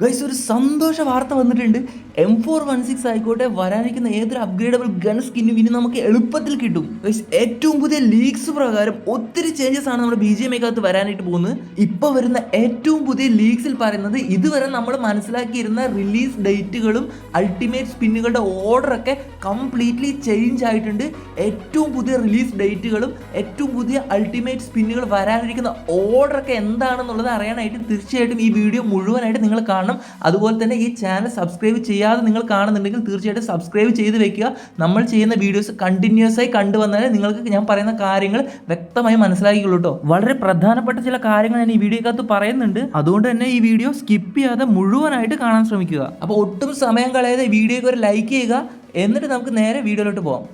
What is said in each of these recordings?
Guys ഒരു സന്തോഷ വാർത്ത വന്നിട്ടുണ്ട്. എം ഫോർ വൺ സിക്സ് ആയിക്കോട്ടെ വരാനിരിക്കുന്ന ഏതൊരു അപ്ഗ്രേഡബിൾ ഗൺ സ്കിന്നും ഇനി നമുക്ക് എളുപ്പത്തിൽ കിട്ടും. ഗൈസ് ഏറ്റവും പുതിയ ലീഗ്സ് പ്രകാരം ഒത്തിരി ചേഞ്ചസ് ആണ് നമ്മുടെ ബി ജി എം അകത്ത് വരാനായിട്ട് പോകുന്നത്. ഇപ്പോൾ വരുന്ന ഏറ്റവും പുതിയ ലീഗ്സിൽ പറയുന്നത് ഇതുവരെ നമ്മൾ മനസ്സിലാക്കിയിരുന്ന റിലീസ് ഡേറ്റുകളും അൾട്ടിമേറ്റ് സ്പിന്നുകളുടെ ഓർഡറൊക്കെ കംപ്ലീറ്റ്ലി ചേഞ്ച് ആയിട്ടുണ്ട്. ഏറ്റവും പുതിയ റിലീസ് ഡേറ്റുകളും ഏറ്റവും പുതിയ അൾട്ടിമേറ്റ് സ്പിന്നുകൾ വരാനിരിക്കുന്ന ഓർഡറൊക്കെ എന്താണെന്നുള്ളത് അറിയാനായിട്ട് തീർച്ചയായിട്ടും ഈ വീഡിയോ മുഴുവനായിട്ട് നിങ്ങൾ കാണണം അതുപോലെ തന്നെ ഈ ചാനൽ സബ്സ്ക്രൈബ് ചെയ്യാതെ നിങ്ങൾ കാണുന്നുണ്ടെങ്കിൽ തീർച്ചയായിട്ടും സബ്സ്ക്രൈബ് ചെയ്ത് വെക്കുക. നമ്മൾ ചെയ്യുന്ന വീഡിയോസ് കണ്ടിന്യൂസ് ആയി കണ്ടുവന്നാലേ നിങ്ങൾക്ക് ഞാൻ പറയുന്ന കാര്യങ്ങൾ വ്യക്തമായി മനസ്സിലാക്കിയുള്ളൂ കേട്ടോ വളരെ പ്രധാനപ്പെട്ട ചില കാര്യങ്ങൾ ഞാൻ ഈ വീഡിയോക്കകത്ത് പറയുന്നുണ്ട്. അതുകൊണ്ട് തന്നെ ഈ വീഡിയോ സ്കിപ്പ് ചെയ്യാതെ മുഴുവനായിട്ട് കാണാൻ ശ്രമിക്കുക. അപ്പോൾ ഒട്ടും സമയം കളയാതെ വീഡിയോയ്ക്ക് ഒരു ലൈക്ക് ചെയ്യുക. എന്നിട്ട് നമുക്ക് നേരെ വീഡിയോയിലോട്ട് പോകാം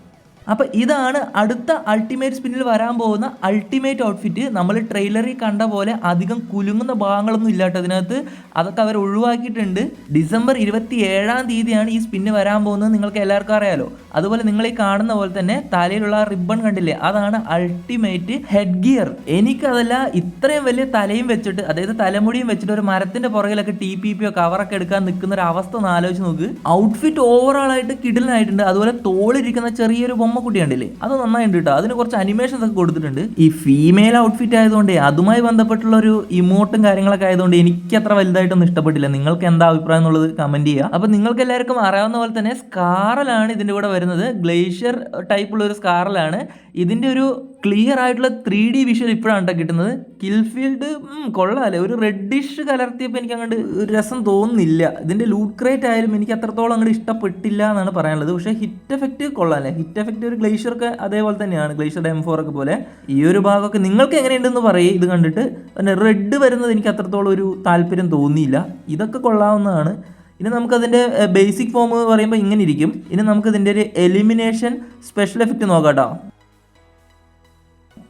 അപ്പോൾ ഇതാണ് അടുത്ത അൾട്ടിമേറ്റ് സ്പിന്നിൽ വരാൻ പോകുന്ന അൾട്ടിമേറ്റ് ഔട്ട്ഫിറ്റ് നമ്മൾ ട്രെയിലറിൽ കണ്ട പോലെ അധികം കുലുങ്ങുന്ന ഭാഗങ്ങളൊന്നും ഇല്ലാട്ടോ അതിനകത്ത് അതൊക്കെ അവർ ഒഴിവാക്കിയിട്ടുണ്ട്. ഡിസംബർ ഇരുപത്തി ഏഴാം തീയതിയാണ് ഈ സ്പിന്ന് വരാൻ പോകുന്നത് നിങ്ങൾക്ക് എല്ലാവർക്കും അറിയാലോ. അതുപോലെ നിങ്ങൾ ഈ കാണുന്ന പോലെ തന്നെ തലയിലുള്ള ആ റിബൺ കണ്ടില്ലേ? അതാണ് അൾട്ടിമേറ്റ് ഹെഡ് ഗിയർ എനിക്കതല്ല ഇത്രയും വലിയ തലയും വെച്ചിട്ട് അതായത് തലമുടിയും വെച്ചിട്ട് ഒരു മരത്തിന്റെ പുറകിലൊക്കെ ടി പി പിയോ കവറൊക്കെ എടുക്കാൻ നിൽക്കുന്ന ഒരു അവസ്ഥ ഒന്ന് ആലോചിച്ച് നോക്ക്. ഔട്ട്ഫിറ്റ് ഓവറോൾ ആയിട്ട് കിടിലായിട്ടുണ്ട് അതുപോലെ തോളിരിക്കുന്ന ചെറിയൊരു ബൊമ്മക്കുട്ടി കണ്ടില്ലേ? അത് നന്നായിട്ടുണ്ട് കേട്ടോ അതിന് കുറച്ച് അനിമേഷൻസ് ഒക്കെ കൊടുത്തിട്ടുണ്ട്. ഈ ഫീമെയിൽ ഔട്ട്ഫിറ്റ് ആയതുകൊണ്ട് അതുമായി ബന്ധപ്പെട്ടുള്ള ഒരു ഇമോട്ടും കാര്യങ്ങളൊക്കെ ആയതുകൊണ്ട് എനിക്ക് അത്ര വലുതായിട്ടൊന്നും ഇഷ്ടപ്പെട്ടില്ല. നിങ്ങൾക്ക് എന്താ അഭിപ്രായം എന്നുള്ളത് കമന്റ് ചെയ്യുക അപ്പൊ നിങ്ങൾക്ക് എല്ലാവർക്കും അറിയാവുന്ന പോലെ തന്നെ സ്കാറലാണ് ഇതിന്റെ കൂടെ വരുന്നത്. ഗ്ലേഷ്യർ ടൈപ്പുള്ള ഒരു സ്കാറലാണ് ഇതിന്റെ ഒരു ക്ലിയർ ആയിട്ടുള്ള ത്രീ ഡി വിഷ്വൽ ഇപ്പോഴാണ് കേട്ടോ കിട്ടുന്നത്. കിൽഫീൽഡ് കൊള്ളാല്ലേ ഒരു റെഡിഷ് കലർത്തിയപ്പോൾ എനിക്ക് അങ്ങോട്ട് ഒരു രസം തോന്നുന്നില്ല. ഇതിന്റെ ലൂട്ട് ക്രേറ്റ് ആയാലും എനിക്ക് അത്രത്തോളം അങ്ങോട്ട് ഇഷ്ടപ്പെട്ടില്ല എന്നാണ് പറയാനുള്ളത്. പക്ഷേ ഹിറ്റ് എഫക്റ്റ് കൊള്ളാല്ലേ ഹിറ്റ് എഫക്റ്റ് ഒരു ഗ്ലേഷ്യർ ഒക്കെ അതേപോലെ തന്നെയാണ്. ഗ്ലേഷ്യർ ഡാം ഫോർ ഒക്കെ പോലെ. ഈ ഒരു ഭാഗമൊക്കെ നിങ്ങൾക്ക് എങ്ങനെയുണ്ടെന്ന് പറയും. ഇത് കണ്ടിട്ട് പിന്നെ റെഡ് വരുന്നത് എനിക്ക് അത്രത്തോളം ഒരു താല്പര്യം തോന്നിയില്ല. ഇതൊക്കെ കൊള്ളാവുന്നതാണ്. ഇനി നമുക്കതിന്റെ ബേസിക് ഫോം പറയുമ്പോൾ ഇങ്ങനെ ഇരിക്കും. ഇനി നമുക്കതിന്റെ ഒരു എലിമിനേഷൻ സ്പെഷ്യൽ എഫക്റ്റ് നോക്കാം കേട്ടോ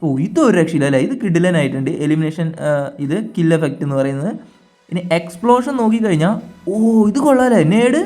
ഓ ഇതൊരു രക്ഷയില്ല അല്ലേ? ഇത് കിഡിലനായിട്ടുണ്ട് എലിമിനേഷൻ ഇത് കിൽ എഫക്റ്റ് എന്ന് പറയുന്നത്. ഇനി എക്സ്പ്ലോഷൻ നോക്കിക്കഴിഞ്ഞാൽ ഓ ഇത് കൊള്ളാമല്ലേ നേട്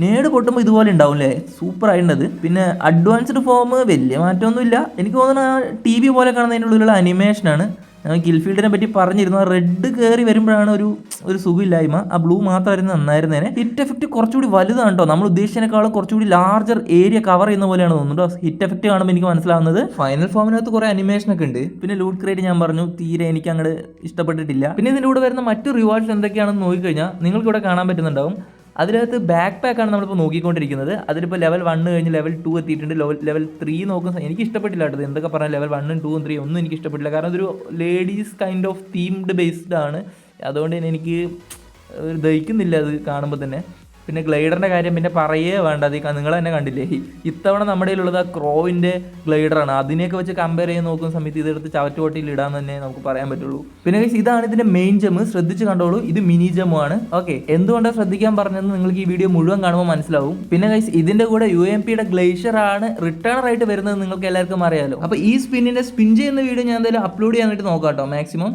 നേട് പൊട്ടുമ്പോൾ ഇതുപോലെ ഉണ്ടാവും അല്ലേ സൂപ്പർ ആയിട്ടുണ്ടത് പിന്നെ അഡ്വാൻസ്ഡ് ഫോം വലിയ മാറ്റമൊന്നുമില്ല. എനിക്ക് തോന്നുന്നത് ടി വി പോലെ കാണുന്നതിന്റെ ഉള്ളിലുള്ള അനിമേഷനാണ് ഞാൻ ഗിൽഫീൽഡിനെ പറ്റി പറഞ്ഞിരുന്നു. ആ റെഡ് കയറി വരുമ്പോഴാണ് ഒരു ഒരു സുഖമില്ലായ്മ. ആ ബ്ലൂ മാത്രമായിരുന്നു നന്നായിരുന്നേനെ ഹിറ്റ് എഫക്റ്റ് കുറച്ചുകൂടി വലുതാണ് കേട്ടോ നമ്മൾ ഉദ്ദേശിച്ചതിനേക്കാളും കുറച്ചുകൂടി ലാർജർ ഏരിയ കവർ ചെയ്യുന്ന പോലെയാണ് തോന്നുന്നത് ഹിറ്റ് എഫക്റ്റ് കാണുമ്പോൾ എനിക്ക് മനസ്സിലാവുന്നത്. ഫൈനൽ ഫോമിനകത്ത് കുറേ അനിമേഷൻ ഒക്കെ ഉണ്ട്. പിന്നെ ലൂട്ട് ക്രിയേറ്റ് ഞാൻ പറഞ്ഞു. തീരെ എനിക്ക് അങ്ങോട്ട് ഇഷ്ടപ്പെട്ടിട്ടില്ല. പിന്നെ ഇതിന്റെ കൂടെ വരുന്ന മറ്റു റിവാർഡ്സ് എന്തൊക്കെയാണെന്ന് നോക്കിക്കഴിഞ്ഞാൽ നിങ്ങൾക്കിവിടെ കാണാൻ പറ്റുന്നുണ്ടാവും. അതിനകത്ത് ബാക്ക് പാക്കാണ് നമ്മളിപ്പോൾ നോക്കിക്കൊണ്ടിരിക്കുന്നത്. അതിലിപ്പോൾ ലെവൽ വണ്ണ് കഴിഞ്ഞ് ലെവൽ ടു എത്തിയിട്ടുണ്ട്. ലെവൽ ലെവൽ ത്രീ നോക്കുന്ന എനിക്ക് ഇഷ്ടപ്പെട്ടില്ല കേട്ടത് എന്തൊക്കെ പറഞ്ഞാൽ ലെവൽ വണ്ണും ടൂവും ത്രീ ഒന്നും എനിക്ക് ഇഷ്ടപ്പെട്ടില്ല. കാരണം അതൊരു ladies kind of themed based ആണ്. അതുകൊണ്ട് തന്നെ എനിക്ക് ദഹിക്കുന്നില്ല അത് കാണുമ്പോൾ തന്നെ. പിന്നെ ഗ്ലൈഡറിന്റെ കാര്യം പിന്നെ പറയേ വേണ്ട. അത് നിങ്ങൾ തന്നെ കണ്ടില്ലേ? ഇത്തവണ നമ്മുടെ കയ്യിലുള്ളത് ആ ക്രോവിന്റെ ഗ്ലൈഡറാണ് അതിനെയൊക്കെ വെച്ച് കമ്പയർ ചെയ്ത് നോക്കുന്ന സമയത്ത് ഇതെടുത്ത് ചവറ്റുകൊട്ടിയിൽ ഇടാൻ തന്നെ നമുക്ക് പറയാൻ പറ്റുള്ളൂ. പിന്നെ ഇതാണ് ഇതിന്റെ മെയിൻ ജമ്മ് ശ്രദ്ധിച്ച് കണ്ടോളൂ. ഇത് മിനി ജമ്മു ആണ്. ഓക്കെ എന്തുകൊണ്ടാണ് ശ്രദ്ധിക്കാൻ പറഞ്ഞതെന്ന് നിങ്ങൾക്ക് ഈ വീഡിയോ മുഴുവൻ കാണുമ്പോൾ മനസ്സിലാവും. പിന്നെ ഗൈസ് ഇതിന്റെ കൂടെ യു എം പിയുടെ റിട്ടേണർ ആയിട്ട് വരുന്നത് നിങ്ങൾക്ക് എല്ലാവർക്കും അറിയാലോ. അപ്പോൾ ഈ സ്പിന്നിന്റെ സ്പിൻ ചെയ്യുന്ന വീഡിയോ ഞാൻ എന്തായാലും അപ്ലോഡ് ചെയ്യാനായിട്ട് നോക്കാം കേട്ടോ മാക്സിമം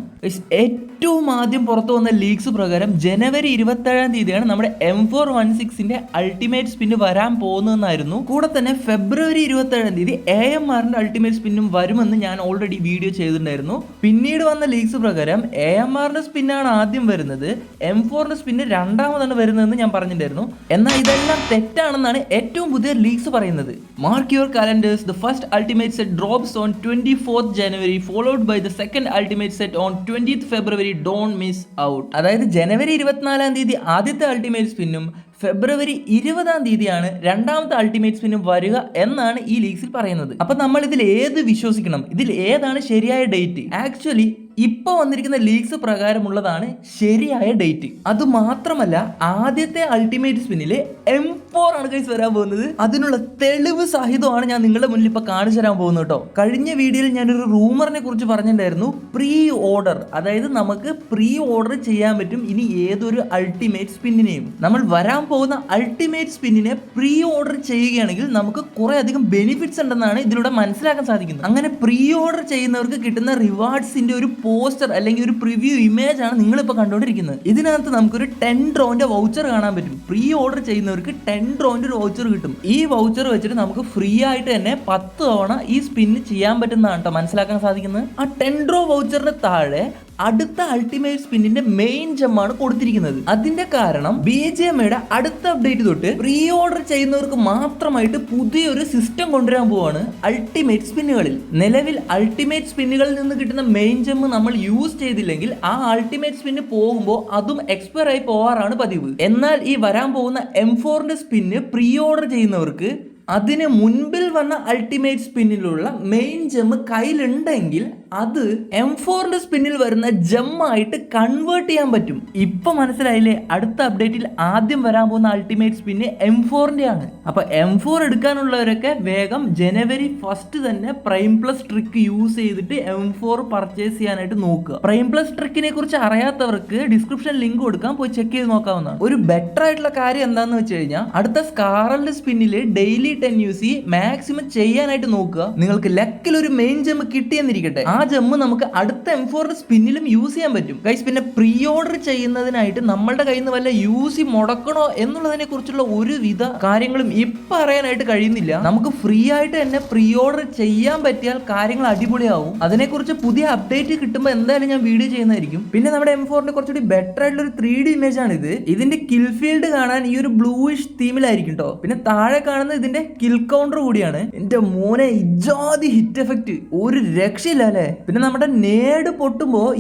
ഏറ്റവും ആദ്യം പുറത്തു വന്ന ലീക്സ് പ്രകാരം ജനുവരി ഇരുപത്തേഴാം തീയതിയാണ് നമ്മുടെ എം ഫോർ വൺ സിക്സിന്റെ അൾട്ടിമേറ്റ് സ്പിന്ന് വരാൻ പോകുന്നതെന്നായിരുന്നു. കൂടെ തന്നെ ഫെബ്രുവരി ഇരുപത്തി ഏഴാം തീയതി എ എം ആറിന്റെ അൾട്ടിമേറ്റ് സ്പിന്നും വരുമെന്ന് ഞാൻ ഓൾറെഡി വീഡിയോ ചെയ്തിട്ടുണ്ടായിരുന്നു. പിന്നീട് വന്ന ലീഗ്സ് പ്രകാരം എ എം ആറിന്റെ സ്പിന്നാണ് ആദ്യം വരുന്നത്. എം ഫോറിന്റെ സ്പിന്ന് രണ്ടാമതാണ് വരുന്നതെന്ന് ഞാൻ പറഞ്ഞിട്ടുണ്ടായിരുന്നു. എന്നാൽ ഇതെല്ലാം തെറ്റാണെന്നാണ് ഏറ്റവും പുതിയ ലീഗ്സ് പറയുന്നത്. Mark your calendars the first ultimate set drops on twenty fourth January followed by the second ultimate set on twenty February don't miss out അതായത് ജനുവരി ഇരുപത്തിനാലാം തീയതി ആദ്യത്തെ അൾട്ടിമേറ്റ് സ്പിന്നും ഫെബ്രുവരി ഇരുപതാം തീയതിയാണ് രണ്ടാമത്തെ അൾട്ടിമേറ്റ് സ്പിന്നും വരിക എന്നാണ് ഈ ലീഗ്സിൽ പറയുന്നത്. അപ്പൊ നമ്മൾ ഇതിൽ ഏത് വിശ്വസിക്കണം? ഇതിൽ ഏതാണ് ശരിയായ ഡേറ്റ് ആക്ച്വലി ഇപ്പൊ വന്നിരിക്കുന്ന ലീഗ്സ് പ്രകാരമുള്ളതാണ് ശരിയായ ഡേറ്റ് അത് മാത്രമല്ല ആദ്യത്തെ അൾട്ടിമേറ്റ് സ്പിന്നിലെ എം ഫോർ ആണ് കൈസ് വരാൻ പോകുന്നത്. അതിനുള്ള തെളിവ് സഹിതമാണ് ഞാൻ നിങ്ങളുടെ മുന്നിൽ ഇപ്പൊ കാണിച്ചു തരാൻ പോകുന്നത് കേട്ടോ. കഴിഞ്ഞ വീഡിയോയിൽ ഞാനൊരു റൂമറിനെ കുറിച്ച് പറഞ്ഞിട്ടുണ്ടായിരുന്നു. പ്രീ ഓർഡർ അതായത് നമുക്ക് പ്രീ ഓർഡർ ചെയ്യാൻ പറ്റും ഇനി ഏതൊരു അൾട്ടിമേറ്റ് സ്പിന്നിനെയും നമ്മൾ വരാൻ പോകുന്ന അൾട്ടിമേറ്റ് സ്പിന്നിനെ പ്രീ ഓർഡർ ചെയ്യുകയാണെങ്കിൽ നമുക്ക് കുറെ അധികം ബെനിഫിറ്റ്സ് ഉണ്ടെന്നാണ് ഇതിലൂടെ മനസ്സിലാക്കാൻ സാധിക്കുന്നത്. അങ്ങനെ പ്രീ ഓർഡർ ചെയ്യുന്നവർക്ക് കിട്ടുന്ന റിവാർഡ്സിന്റെ ഒരു പോസ്റ്റർ അല്ലെങ്കിൽ ഒരു പ്രിവ്യൂ ഇമേജ് ആണ് നിങ്ങളിപ്പോൾ കണ്ടുകൊണ്ടിരിക്കുന്നത്. ഇതിനകത്ത് നമുക്കൊരു ടെൻ ഡ്രോന്റെ വൗച്ചർ കാണാൻ പറ്റും. പ്രീ ഓർഡർ ചെയ്യുന്നവർക്ക് ടെൻ ഡ്രോന്റെ ഒരു വൗച്ചർ കിട്ടും. ഈ വൗച്ചർ വെച്ചിട്ട് നമുക്ക് ഫ്രീ ആയിട്ട് തന്നെ പത്ത് തവണ ഈ സ്പിന്ന് ചെയ്യാൻ പറ്റുന്നതാണ് കേട്ടോ മനസ്സിലാക്കാൻ സാധിക്കുന്നത്. ആ ടെൻ ഡ്രോ വൗച്ചറിന് താഴെ അടുത്ത അൾട്ടിമേറ്റ് സ്പിന്നിന്റെ മെയിൻ ജമ്മാണ് കൊടുത്തിരിക്കുന്നത്. അതിന്റെ കാരണം ബി ജെ എമ്മയുടെ അടുത്ത അപ്ഡേറ്റ് തൊട്ട് പ്രീ ഓർഡർ ചെയ്യുന്നവർക്ക് മാത്രമായിട്ട് പുതിയൊരു സിസ്റ്റം കൊണ്ടുവരാൻ പോവാണ് അൾട്ടിമേറ്റ് സ്പിന്നുകളിൽ നിലവിൽ അൾട്ടിമേറ്റ് സ്പിന്നുകളിൽ നിന്ന് കിട്ടുന്ന മെയിൻ ജമ്മ് നമ്മൾ യൂസ് ചെയ്തില്ലെങ്കിൽ ആ അൾട്ടിമേറ്റ് സ്പിന്ന് പോകുമ്പോൾ അതും എക്സ്പയർ ആയി പോവാറാണ് പതിവ്. എന്നാൽ ഈ വരാൻ പോകുന്ന എം ഫോറിന്റെ സ്പിന്ന് പ്രീ ഓർഡർ ചെയ്യുന്നവർക്ക് അതിന് മുൻപിൽ വന്ന അൾട്ടിമേറ്റ് സ്പിന്നിലുള്ള മെയിൻ ജെമ്മ് കയ്യിലുണ്ടെങ്കിൽ അത് എം ഫോറിന്റെ സ്പിന്നിൽ വരുന്ന ജമ്മായിട്ട് കൺവേർട്ട് ചെയ്യാൻ പറ്റും. ഇപ്പൊ മനസ്സിലായില്ലേ? അടുത്ത അപ്ഡേറ്റിൽ ആദ്യം വരാൻ പോകുന്ന അൾട്ടിമേറ്റ് സ്പിന്ന് എം ഫോറിന്റെ ആണ് അപ്പൊ എം ഫോർ എടുക്കാനുള്ളവരൊക്കെ വേഗം ജനുവരി ഫസ്റ്റ് തന്നെ പ്രൈം പ്ലസ് ട്രിക്ക് യൂസ് ചെയ്തിട്ട് എം ഫോർ പർച്ചേസ് ചെയ്യാനായിട്ട് നോക്കുക. പ്രൈം പ്ലസ് ട്രിക്കിനെ കുറിച്ച് അറിയാത്തവർക്ക് ഡിസ്ക്രിപ്ഷൻ ലിങ്ക് കൊടുക്കാം. പോയി ചെക്ക് ചെയ്ത് നോക്കാവുന്നതാണ്. ഒരു ബെറ്റർ ആയിട്ടുള്ള കാര്യം എന്താന്ന് വെച്ച് കഴിഞ്ഞാൽ അടുത്ത സ്കാറലിന്റെ സ്പിന്നിൽ ഡെയിലി ടെൻ യൂസ് മാക്സിമം ചെയ്യാനായിട്ട് നോക്കുക. നിങ്ങൾക്ക് ലക്കിൽ ഒരു മെയിൻ ജമ്പ് കിട്ടിയെന്നിരിക്കട്ടെ. ആ ജെമ്മ് നമുക്ക് അടുത്ത എം ഫോറിന്റെ സ്പിന്നിലും യൂസ് ചെയ്യാൻ പറ്റും. ഗൈസ് പിന്നെ പ്രീ ഓർഡർ ചെയ്യുന്നതിനായിട്ട് നമ്മളുടെ കയ്യിൽ നിന്ന് വല്ല യൂസ് മുടക്കണോ എന്നുള്ളതിനെ കുറിച്ചുള്ള ഒരുവിധ കാര്യങ്ങളും ഇപ്പൊ അറിയാനായിട്ട് കഴിയുന്നില്ല. നമുക്ക് ഫ്രീ ആയിട്ട് തന്നെ പ്രീ ഓർഡർ ചെയ്യാൻ പറ്റിയാൽ കാര്യങ്ങൾ അടിപൊളിയാവും. അതിനെക്കുറിച്ച് പുതിയ അപ്ഡേറ്റ് കിട്ടുമ്പോൾ എന്തായാലും ഞാൻ വീഡിയോ ചെയ്യുന്നതായിരിക്കും. പിന്നെ നമ്മുടെ എം ഫോറിന്റെ കുറച്ചുകൂടി ബെറ്റർ ആയിട്ടുള്ള ഒരു ത്രീ ഡി ഇമേജ് ആണ് ഇത് ഇതിന്റെ കിൽ ഫീൽഡ് കാണാൻ ഈ ഒരു ബ്ലൂയിഷ് തീമിലായിരിക്കും കേട്ടോ പിന്നെ താഴെ കാണുന്ന ഇതിന്റെ കിൽ കൗണ്ടർ കൂടിയാണ്. എന്റെ മോനെ ഇജാതി ഹിറ്റ് എഫക്റ്റ് ഒരു രക്ഷയില്ല അല്ലേ? പിന്നെ നമ്മുടെ നേട്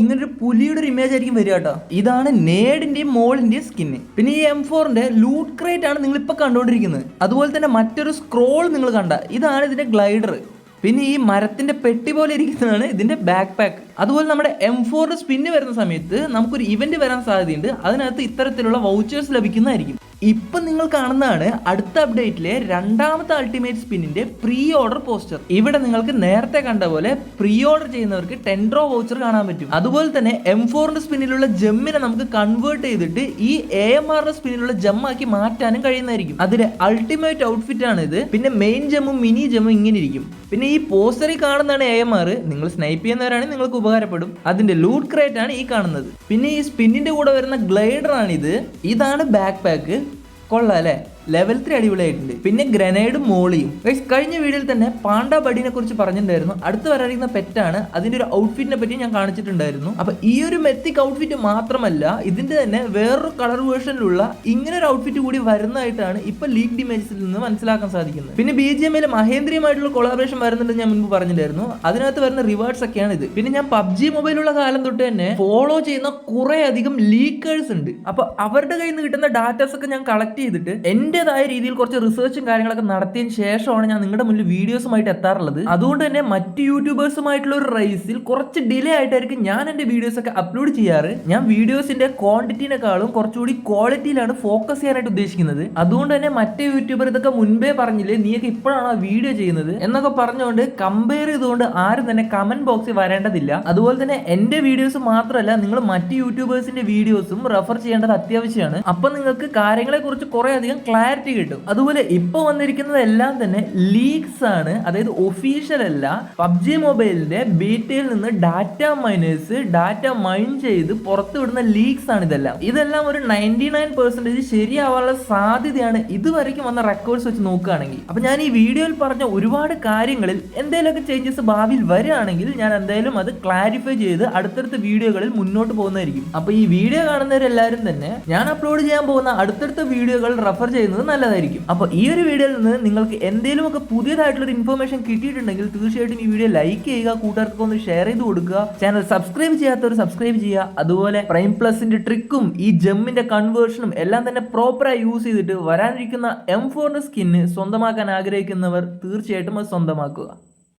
ഇങ്ങനെ ഒരു പുലിയുടെ ഒരു ഇമേജ് ആയിരിക്കും വരിക കേട്ടോ. ഇതാണ് നേടിന്റെയും മോളിന്റെയും സ്കിന്ന് പിന്നെ ഈ എം ഫോറിന്റെ ലൂട്ട് ക്രേറ്റ് ആണ് നിങ്ങൾ ഇപ്പൊ കണ്ടുകൊണ്ടിരിക്കുന്നത്. അതുപോലെ തന്നെ മറ്റൊരു സ്ക്രോൾ നിങ്ങൾ കണ്ട. ഇതാണ് ഇതിന്റെ ഗ്ലൈഡർ പിന്നെ ഈ മരത്തിന്റെ പെട്ടി പോലെ ഇരിക്കുന്നതാണ് ഇതിന്റെ ബാക്ക് പാക്ക് അതുപോലെ നമ്മുടെ എം ഫോറിന്റെ സ്പിന്ന് വരുന്ന സമയത്ത് നമുക്കൊരു ഇവന്റ് വരാൻ സാധ്യതയുണ്ട്. അതിനകത്ത് ഇത്തരത്തിലുള്ള വൗച്ചേഴ്സ് ലഭിക്കുന്നതായിരിക്കും. ഇപ്പൊ നിങ്ങൾ കാണുന്നതാണ് അടുത്ത അപ്ഡേറ്റിലെ രണ്ടാമത്തെ അൾട്ടിമേറ്റ് സ്പിന്നിന്റെ പ്രീ ഓർഡർ പോസ്റ്റർ ഇവിടെ നിങ്ങൾക്ക് നേരത്തെ കണ്ട പോലെ പ്രീ ഓർഡർ ചെയ്യുന്നവർക്ക് ടെൻഡ്രോ വൗച്ചർ കാണാൻ പറ്റും. അതുപോലെ തന്നെ എം ഫോറിന്റെ സ്പിന്നിലുള്ള ജമ്മിനെ നമുക്ക് കൺവേർട്ട് ചെയ്തിട്ട് ഈ എ എം ആറിന്റെ സ്പിന്നിലുള്ള ജമ്മാക്കി മാറ്റാനും കഴിയുന്നതായിരിക്കും. അതിലെ അൾട്ടിമേറ്റ് ഔട്ട്ഫിറ്റ് ആണ് ഇത് പിന്നെ മെയിൻ ജമ്മും മിനി ജമ്മും ഇങ്ങനെ ഇരിക്കും. പിന്നെ ഈ പോസ്റ്ററിൽ കാണുന്നതാണ് എ എം ആർ നിങ്ങൾ സ്നൈപ്പ് ചെയ്യുന്നവരാണെങ്കിൽ നിങ്ങൾക്ക് ഉപകാരപ്പെടും. അതിന്റെ ലൂട്ട് ക്രേറ്റ് ആണ് ഈ കാണുന്നത്. പിന്നെ ഈ സ്പിന്നിന്റെ കൂടെ വരുന്ന ഗ്ലൈഡർ ആണ് ഇത് ഇതാണ് ബാക്ക് പാക്ക് കൊള്ളാം അല്ലേ? ലെവൽ ത്രീ അടിപൊളിയായിട്ടുണ്ട്. പിന്നെ ഗ്രനേഡും മോളിയും. കഴിഞ്ഞ വീഡിയോയിൽ തന്നെ പാണ്ട ബഡിനെ കുറിച്ച് പറഞ്ഞിട്ടുണ്ടായിരുന്നു. അടുത്ത് വരാനിരിക്കുന്ന പെറ്റാണ്. അതിന്റെ ഒരു ഔട്ട്ഫിറ്റിനെ പറ്റി ഞാൻ കാണിച്ചിട്ടുണ്ടായിരുന്നു. അപ്പൊ ഈ ഒരു മെത്തിക് ഔട്ട്ഫിറ്റ് മാത്രമല്ല ഇതിന്റെ തന്നെ വേറൊരു കളർ വേർഷനിലുള്ള ഇങ്ങനെ ഒരു ഔട്ട്ഫിറ്റ് കൂടി വരുന്നതായിട്ടാണ് ഇപ്പൊ ലീഗ് ഡിമേജസിൽ നിന്ന് മനസ്സിലാക്കാൻ സാധിക്കുന്നത്. പിന്നെ ബി ജി എമ്മിൽ മഹേന്ദ്രയുമായിട്ടുള്ള കൊളാബറേഷൻ വരുന്നുണ്ടെന്ന് ഞാൻ മുൻപ് പറഞ്ഞിട്ടുണ്ടായിരുന്നു. അതിനകത്ത് വരുന്ന റിവാർഡ്സ് ഒക്കെയാണ് ഇത്. പിന്നെ ഞാൻ പബ്ജി മൊബൈലുള്ള കാലം തൊട്ട് തന്നെ ഫോളോ ചെയ്യുന്ന കുറെ അധികം ലീക്കേഴ്സ് ഉണ്ട്. അപ്പൊ അവരുടെ കയ്യിൽ നിന്ന് കിട്ടുന്ന ഡാറ്റാസ് ഒക്കെ ഞാൻ കളക്ട് ചെയ്തിട്ട് എന്റേതായ രീതിയിൽ കുറച്ച് റിസർച്ചും കാര്യങ്ങളൊക്കെ നടത്തിയ ശേഷമാണ് ഞാൻ നിങ്ങളുടെ മുന്നിൽ വീഡിയോസുമായിട്ട് എത്താറുള്ളത്. അതുകൊണ്ട് തന്നെ മറ്റ് യൂട്യൂബേഴ്സുമായിട്ടുള്ള ഒരു റേസിൽ കുറച്ച് ഡിലേ ആയിട്ടായിരിക്കും ഞാൻ എന്റെ വീഡിയോസ് ഒക്കെ അപ്ലോഡ് ചെയ്യാറ്. ഞാൻ വീഡിയോസിന്റെ ക്വാണ്ടിറ്റിനെക്കാളും കുറച്ചുകൂടി ക്വാളിറ്റിയിലാണ് ഫോക്കസ് ചെയ്യാനായിട്ട് ഉദ്ദേശിക്കുന്നത്. അതുകൊണ്ട് തന്നെ മറ്റേ യൂട്യൂബർ ഇതൊക്കെ മുൻപേ പറഞ്ഞില്ലേ നീയൊക്കെ ഇപ്പോഴാണ് ആ വീഡിയോ ചെയ്യുന്നത്? എന്നൊക്കെ പറഞ്ഞുകൊണ്ട് കമ്പയർ ചെയ്തുകൊണ്ട് ആരും തന്നെ കമന്റ് ബോക്സിൽ വരേണ്ടതില്ല. അതുപോലെ തന്നെ എന്റെ വീഡിയോസ് മാത്രമല്ല നിങ്ങൾ മറ്റ് യൂട്യൂബേഴ്സിന്റെ വീഡിയോസും റെഫർ ചെയ്യേണ്ടത് അത്യാവശ്യമാണ്. അപ്പൊ നിങ്ങൾക്ക് കാര്യങ്ങളെ കുറിച്ച് കുറെ അധികം ക്ലാരിറ്റി കിട്ടും. അതുപോലെ ഇപ്പൊ വന്നിരിക്കുന്നതെല്ലാം തന്നെ ലീക്സ് ആണ്. അതായത് ഒഫീഷ്യൽ അല്ല. പബ്ജി മൊബൈലിന്റെ ബീറ്റയിൽ നിന്ന് ഡാറ്റ മൈനേഴ്സ് ഡാറ്റ മൈൻ ചെയ്ത് പുറത്തുവിടുന്ന ലീക്സ് ആണ് ഇതെല്ലാം. ഇതെല്ലാം ഒരു നയന്റി നയൻ പെർസെന്റേജ് ശരിയാവാനുള്ള സാധ്യതയാണ് ഇതുവരയ്ക്കും വന്ന റെക്കോർഡ്സ് വെച്ച് നോക്കുകയാണെങ്കിൽ. അപ്പൊ ഞാൻ ഈ വീഡിയോയിൽ പറഞ്ഞ ഒരുപാട് കാര്യങ്ങളിൽ എന്തെങ്കിലുമൊക്കെ ചേഞ്ചസ് ഭാവിയിൽ വരികയാണെങ്കിൽ ഞാൻ എന്തായാലും അത് ക്ലാരിഫൈ ചെയ്ത് അടുത്തടുത്ത വീഡിയോകളിൽ മുന്നോട്ട് പോകുന്നതായിരിക്കും. അപ്പൊ ഈ വീഡിയോ കാണുന്നവരെല്ലാവരും തന്നെ ഞാൻ അപ്ലോഡ് ചെയ്യാൻ പോകുന്ന അടുത്തടുത്ത വീഡിയോകൾ റെഫർ ചെയ്യുന്നത് നല്ലതായിരിക്കും. അപ്പൊ ഈ ഒരു വീഡിയോയിൽ നിന്ന് നിങ്ങൾക്ക് എന്തെങ്കിലുമൊക്കെ പുതിയതായിട്ടുള്ള ഇൻഫർമേഷൻ കിട്ടിയിട്ടുണ്ടെങ്കിൽ തീർച്ചയായിട്ടും ഈ വീഡിയോ ലൈക്ക് ചെയ്യുക കൂട്ടുകാർക്ക് ഒന്ന് ഷെയർ ചെയ്ത് കൊടുക്കുക. ചാനൽ സബ്സ്ക്രൈബ് ചെയ്യാത്തവർ സബ്സ്ക്രൈബ് ചെയ്യുക. അതുപോലെ പ്രൈം പ്ലസിന്റെ ട്രിക്കും ഈ ജമ്മിന്റെ കൺവേർഷനും എല്ലാം തന്നെ പ്രോപ്പറായി യൂസ് ചെയ്തിട്ട് വരാനിരിക്കുന്ന എം ഫോറിന്റെ സ്കിന്ന് സ്വന്തമാക്കാൻ ആഗ്രഹിക്കുന്നവർ തീർച്ചയായിട്ടും അത് സ്വന്തമാക്കുക.